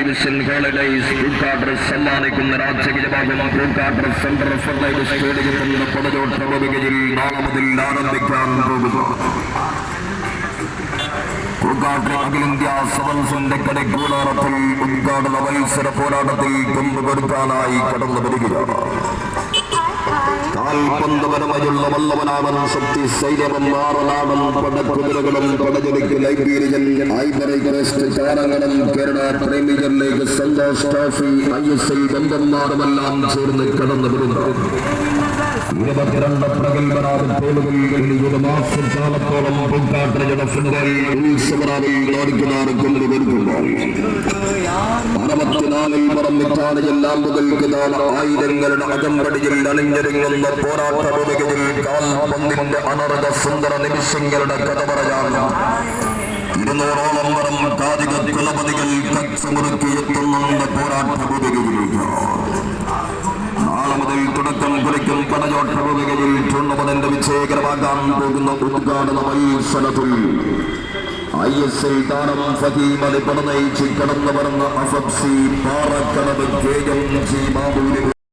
mission central ആരംഭിക്കാൻ ഉദ്ഘാടന മത്സര പോരാട്ടത്തിൽ കൊണ്ടുകൊടുക്കാനായി കടന്നു വരികയാണ് കാൽപന്തപരമായുള്ള വല്ലവനാമൻ ശക്തി സൈന്യവൻ മാറനാമൻ പടക്കുതിരകളും പടജലിക്ക് ലൈബ്രേരിയൻ ഐബറി crest Kerala premier league Santosh trophy I ചേർന്ന് കടന്നു ഇരുപത്തിരണ്ട് ഇനി ഒരു മാസക്കാലത്തോളം പൂക്കാട്ടിന് ജനഫുട്ബോൾ ഉത്സവറാവിൽ ഓടിക്കുന്നാറ് കൊണ്ടുവരുമ്പോൾ അറുപത്തിനാലിൽ പറമ്പിട്ടാണ് എല്ലാം മുതൽക്കുന്നതാണ് ആയിരങ്ങളുടെ അകമ്പടിയിൽ അണിഞ്ഞൊരുങ്ങുന്ന പോരാട്ട കാൽപന്തിന്റെ അനർഘ സുന്ദര നിമിഷങ്ങളുടെ കഥ പറയാൻ ഇരുന്നൂറോളം വരം കാതിക കുലപതികൾ കച്ചമുറുക്കി എത്തുന്നുണ്ട് പോരാട്ട ഭൂമികയിലേക്ക് കുറിക്കും പടയോട്ട ഭൂമികയിൽ ടൂർണമെന്റ് വിജയകരമാക്കാൻ പോകുന്ന ഉദ്ഘാടന മത്സരത്തിൽ ഐ എസ് എൽ താരം ഫഹീം അലി പടനയിച്ച് കടന്നു പറഞ്ഞ അഫബ്സി പാറക്കടവ് കെ എം ജി ബാബുവിനെ